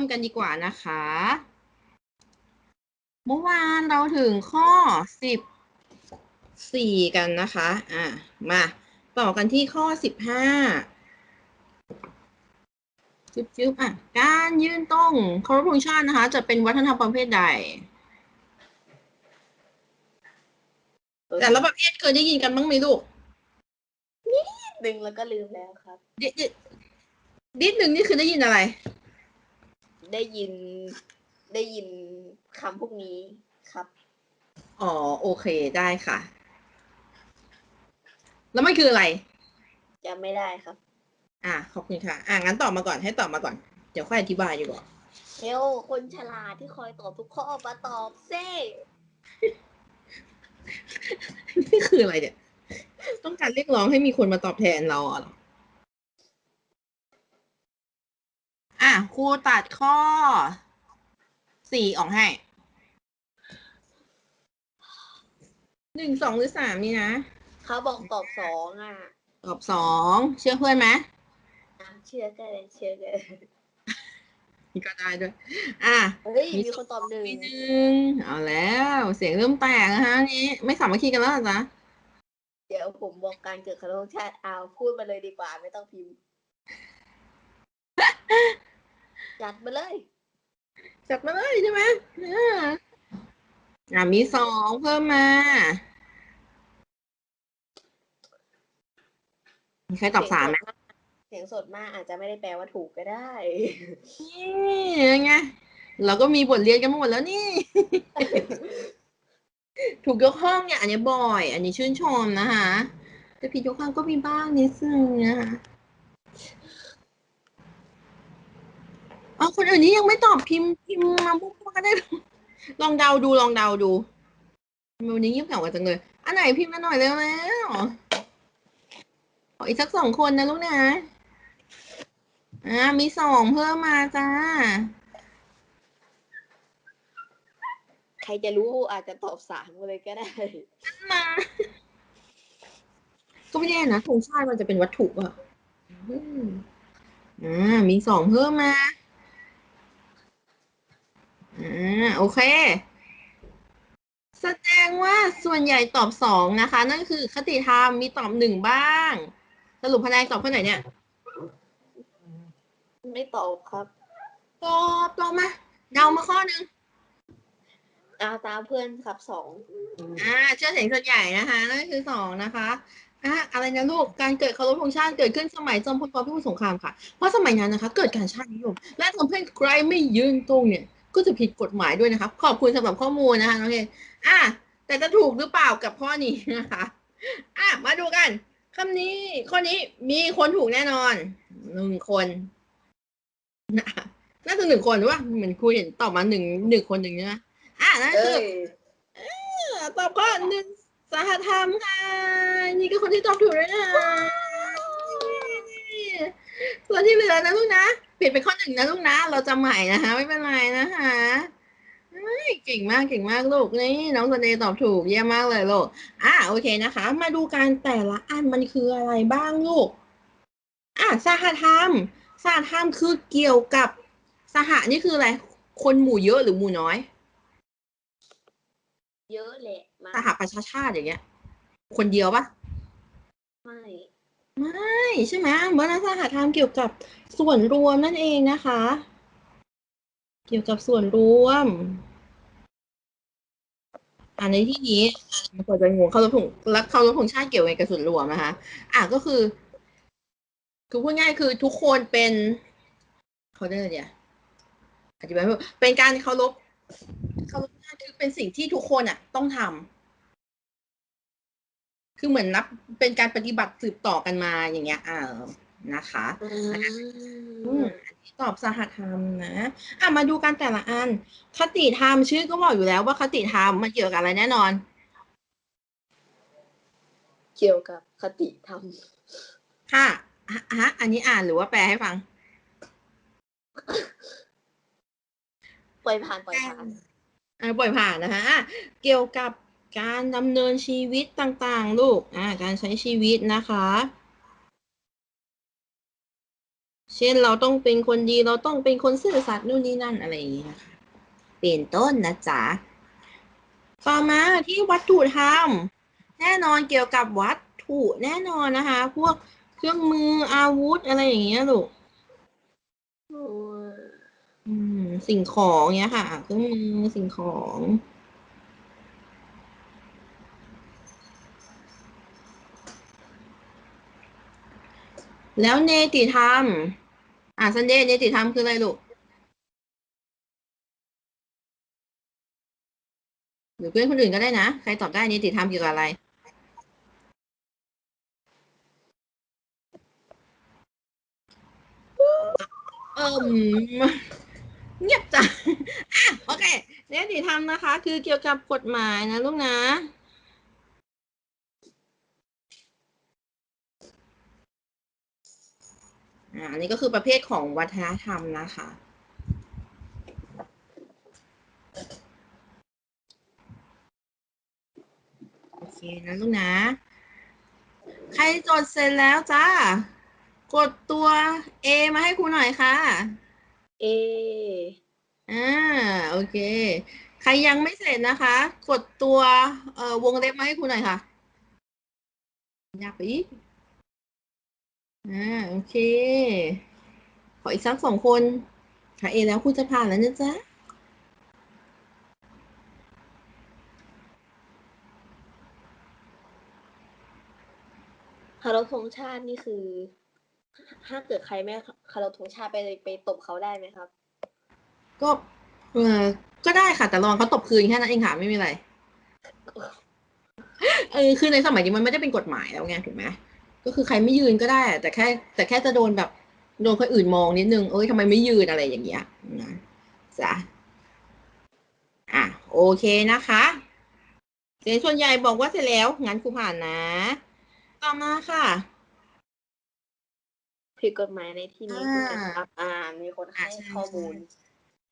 มกันดีกว่านะคะ เมื่อวานเราถึงข้อสิบสี่กันนะคะ อะ มาต่อกันที่ข้อสิบห้าจึ๊บจึ๊บอะ การยืนตรงเคารพธงชาตินะคะ จะเป็นวัฒนธรรมประเภทใด แต่ละประเภทเคยได้ยินกันบ้างไหมลูกหนึ่งแล้วก็ลืมแล้วครับดิดิดิดหนึ่งนี่คือได้ยินอะไร ได้ยินได้ยินคำพวกนี้ครับ อ๋อโอเคได้ค่ะ แล้วมันคืออะไรจำไม่ได้ครับ อะขอบคุณค่ะ อะงั้นตอบมาก่อนให้ตอบมาก่อน เดี๋ยวค่อยอธิบายดีกว่าเฮลคนฉลาดที่คอยตอบทุกข้อมาตอบเซ่นี่คืออะไรเนี่ย ต้องการเรียกร้องให้มีคนมาตอบแทนเราเหรอ อะครูตัดข้อสี่ออกให้หนึ่งสองหรือสามนี่นะเขาบอกตอบสองอะ ตอบสองเชื่อเพื่อนไหมอะเชื่อกันเลยเชื่อกันนี่ก็ได้ด้วย อะเฮ้ยมีคนตอบหนึ่งปีหนึ่งเอาแล้ว เสียงเริ่มแตกนะฮะนี้ ไม่สามัคคีกันแล้วเหรอจ๊ะเดี๋ยวผมบอกการเกิดคารพชาติเอาพูดมาเลยดีกว่าไม่ต้องพิมพ์ จัดมาเลย จัดมาเลยใช่ไหมอ่าอะมีสองเพิ่มมา มีใครตอบสามไหมเสียงสดมากอาจจะไม่ได้แปลว่าถูกก็ได้ นี่ยังไง เราก็มีบทเรียนกันมาหมดแล้วนี่ ถูกยกห้องเนี่ย อันนี้บ่อย อันนี้ชื่นชมนะคะแต่ผิดยกห้องก็มีบ้างนิดนึงนะคะ เอาคนอื่นนี่ยังไม่ตอบพิมพ์พิมพ์มาพวกก็ได้ ลองเดาดูลองเดาดูทำไมวันนี้เงียบเหงากันจังเลย อันไหนพิมพ์มาหน่อยเร็วแล้วขออีกสักสองคนนะลูกนะ อ่า มีสองเพิ่มมาจ้า ใครจะรู้อาจจะตอบสามมาเลยก็ได้ มา ก็ไม่แน่นะธงชาติมันจะเป็นวัตถุอะอืมอ่า มีสองเพิ่มมา อ่าโอเค แสดงว่าส่วนใหญ่ตอบสองนะคะ นั่นคือคติธรรมมีตอบหนึ่งบ้าง สรุปคะแนนตอบเท่าไหร่เนี่ย ไม่ตอบครับ ตอบตอบมาเดามาข้อหนึ่งเอาตามเพื่อนครับสองอ่าเชื่อเสียงส่วนใหญ่นะคะ นั่นคือสองนะคะอะอะไรนะลูก การเกิดเคารพธงชาติเกิดขึ้นสมัยจอมพลปพิบูลสงครามค่ะ เพราะสมัยนั้นนะคะ เกิดการชาตินิยม และทำให้ใครไม่ยืนตรงเนี่ย ก็จะผิดกฎหมายด้วยนะคะ ขอบคุณสำหรับข้อมูลนะคะน้องเออะแต่จะถูกหรือเปล่ากับข้อนี้นะคะอะมาดูกันคำนี้ข้อนี้มีคนถูกแน่นอนหนึ่งคนนะคะน่าจะหนึ่งคนหรือว่าเหมือนครูเห็นตอบมาหนึ่งหนึ่งคนหนึ่งใช่ไหมอะนั่นเอ้คือยตอบข้อหนึ่งสหธรรมค่ะนี่ก็คนที่ตอบถูกแล้วนะส่วนที่เหลือนะลูกนะ เปลี่ยนเป็นข้อหนึ่งนะลูกนะ เราจะใหม่นะคะ ไม่เป็นไรนะคะเฮ้ยเก่งมากเก่งมากลูกนี่น้องตัวเนตอบถูกเยี่ยมมากเลยลูกอะโอเคนะคะ มาดูการแต่ละอันมันคืออะไรบ้างลูกอะสหธรรมสหธรรมคือเกี่ยวกับสหนี่คืออะไร คนหมู่เยอะหรือหมู่น้อย เยอะแหละมาสหประชาชาติอย่างเงี้ย คนเดียวปะไม่ ไม่ใช่ไหมวัฒนศาสตร์ธรรมเกี่ยวกับส่วนรวมนั่นเองนะคะ เกี่ยวกับส่วนรวมอันในที่นี้มันควรจะงงเขารถของแล้วเขารถของชาติเกี่ยวไงกับส่วนรวมนะคะ อะก็คือ คือพูดง่ายคือทุกคนเป็นเขาเรียกอะไรเนี่ยอธิบายเป็นการเคารพเคารพชาติคือเป็นสิ่งที่ทุกคนอะ ต้องทำ คือเหมือนนับเป็นการปฏิบัติสืบต่อกันมาอย่างเงี้ยอ่านะคะอือืมมอันนี้ตอบสหธรรมนะอะมาดูกันแต่ละอัน คติธรรมชื่อก็บอกอยู่แล้วว่าคติธรรมมันเกี่ยวกับอะไรแน่นอน เกี่ยวกับคติธรรมค่ะฮะฮะอันนี้อ่านหรือว่าแปลให้ฟังปล่อยผ่านปล่อยผ่านอ่าปล่อยผ่านนะคะอะเกี่ยวกับ การดำเนินชีวิตต่างๆ ลูก อ่า การใช้ชีวิตนะคะ เช่นเราต้องเป็นคนดีเราต้องเป็นคนซื่อสัตย์นู่นนี่นั่นอะไรอย่างนี้นะคะ เป็นต้นนะจ๊ะ ต่อมาที่วัตถุธรรม แน่นอนเกี่ยวกับวัตถุแน่นอนนะคะ พวกเครื่องมืออาวุธอะไรอย่างเงี้ยลูกอืมอืมสิ่งของเนี้ยค่ะ เครื่องมือสิ่งของ แล้วเนติธรรม อะซันเดย์เนติธรรมคืออะไรลูกหรือเพื่อนคนอื่นก็ได้นะ ใครตอบได้เนติธรรมเกี่ยวกับอะไร เอิ่มเงียบจังอะโอเคเนติธรรมนะคะ คือเกี่ยวกับกฎหมายนะลูกนะ อ่าอันนี้ก็คือประเภทของวัฒนธรรมนะคะ โอเคนะลูกนะ ใครจดเสร็จแล้วจ้า กดตัว A มาให้ครูหน่อยค่ะเออ่า โอเค ใครยังไม่เสร็จนะคะ กดตัว เอ่อ วงเล็บมาให้ครูหน่อยค่ะยากไป อีกอ่าโอเค ขออีกสักสองคนค่ะเอแล้วคุณจะผ่านแล้วนะจ๊ะคารพธงชาตินี่คือ ถ้าเกิดใครไม่คารพธงชาติไปไปตบเขาได้ไหมครับ ก็เออก็ได้ค่ะ แต่ลองเขาตบคืนแค่นั้นเองค่ะไม่มีอะไร เออคือในสมัยนี้มันไม่ได้เป็นกฎหมายแล้วไงถูกไหม ก็คือใครไม่ยืนก็ได้ แต่แค่ แต่แค่จะโดนแบบโดนคนอื่นมองนิดนึงเอ้ยทำไมไม่ยืนอะไรอย่างเงี้ยนะจ้ะอะโอเคนะคะเสียงส่วนใหญ่บอกว่าเสร็จแล้วงั้นครูผ่านนะ ต่อมาค่ะผิดกฎหมายในที่นี้คือการอ่ารับอ่ามีคนให้อ่าใช่ข้อมูล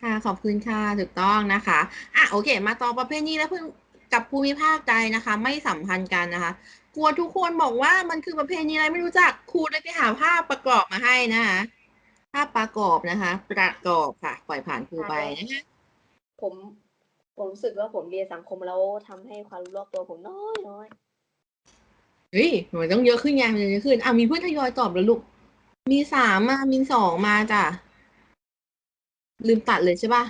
ค่ะขอบคุณค่ะถูกต้องนะคะ อะโอเค มาต่อประเภทนี้แล้วเพื่อน กับภูมิภาคใดนะคะ ไม่สัมพันธ์กันนะคะ กลัวทุกคนบอกว่ามันคือประเพณีอะไรไม่รู้จักครูเลยไปหาภาพประกอบมาให้นะคะภาพประกอบนะคะ ประกอบค่ะ ปล่อยผ่านครูไปนะคะผมผมรู้สึกว่าผมเรียนสังคมแล้วทำให้ความรู้รอบตัวผมน้อยน้อยเฮ้ยมันต้องเยอะขึ้นไงมันจะเยอะขึ้นอะมีเพื่อนทยอยตอบแล้วลูก มีสามมา มีสองมาจ้ะ ลืมตัดเลยใช่ป่ะ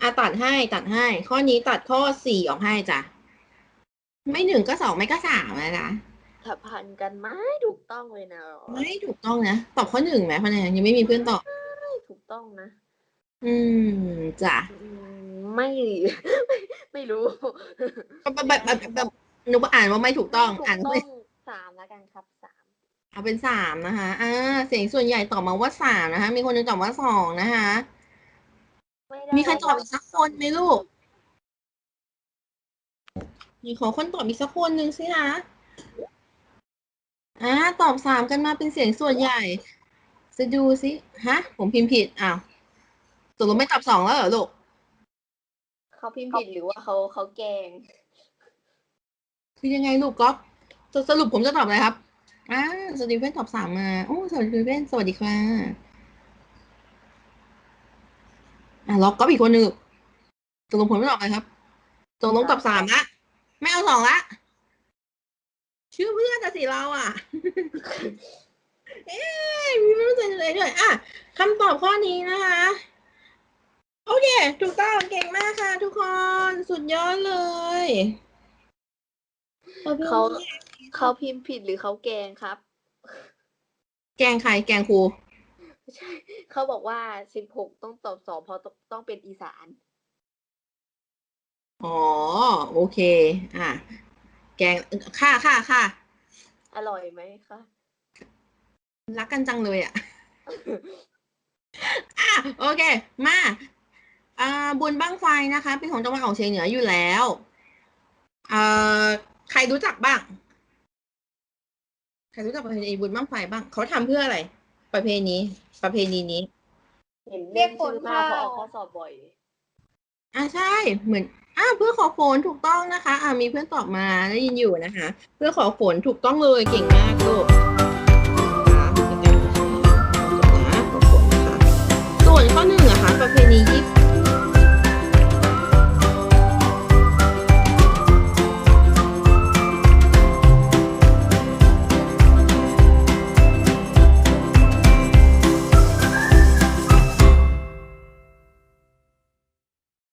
อะตัดให้ตัดให้ ข้อนี้ตัดข้อสี่ออกให้จ้ะ ไม่หนึ่งก็สองไม่ก็สามนะจ๊ะสัมพันธ์กันไม่ถูกต้องเลยนะไม่ถูกต้องนะตอบข้อหนึ่งไหมคะแนนยังไม่มีเพื่อนตอบไม่ถูกต้องนะ อืมจ้ะอืมไม่ไม่ ไม่รู้แบบแบบแบบแบบหนูอ่านว่าไม่ถูกต้องไม่ถูกอ่านว่าต้อไม่งสามแล้วกันครับสามเอาเป็นสามนะคะอ่าเสียงส่วนใหญ่ตอบมาว่าสามนะคะ มีคนหนึงตอบว่าสองนะคะไม่ได้มีใครตอบอีกสักคนไหมลูก มีขอคนตอบอีกสักคนหนึ่งสินะอ่าตอบสามกันมาเป็นเสียงส่วนใหญ่ จะดูสิฮะ ผมพิมพ์ผิดอ้าวตกลงไม่ตอบสองแล้วเหรอลูกเขาพิมพ์ผิดหรือว่าเขาเขาแกล้งคือยังไงลูกก๊อฟสสรุปผมจะตอบอะไรครับอ่าสตีเฟนตอบสามมาโอ้สวัสดีเฟนสวัสดีค่ะอะล็อกก๊อฟอีกคนหนึ่งตกลงผมไม่ตอบอะไรครับตกลงตอบสามละ ไม่เอาสองละ ชื่อเพื่อนแต่สิเราอะ เอ๊ะมีไม่รู้ใจเลยด้วยอะคำตอบข้อนี้นะคะ โอเค ถูกต้องเก่งมากค่ะ ทุกคน สุดยอดเลยเขาเขาพิมพ์ผิดหรือเขาแกล้งครับ แกงใครแกงครูไม่ใช่เขาบอกว่าสิบหกต้องตอบสองเพราะต้องต้องเป็นอีสาน อ๋อ โอเค อะ แกงค่ะค่ะค่ะ อร่อยไหมคะรักกันจังเลยอะ อะ โอเค มาอ่าบุญบ้างไฟนะคะ เป็นของจังหวัดออกเฉียงเหนืออยู่แล้วเอ่อใครรู้จักบ้าง ใครรู้จักประเพณีบุญบ้างไฟบ้าง เขาทำเพื่ออะไร ประเพณีประเพณีนี้ เห็นเรีเรียยกกฝชื่นอมากเพราะเข้าออกข้อสอบบ่อยอ่าใช่ เหมือน อ่าเพื่อขอฝนถูกต้องนะคะ อ่ามีเพื่อนตอบมาได้ยินอยู่นะคะ เพื่อขอฝนถูกต้องเลยเก่งมากลูก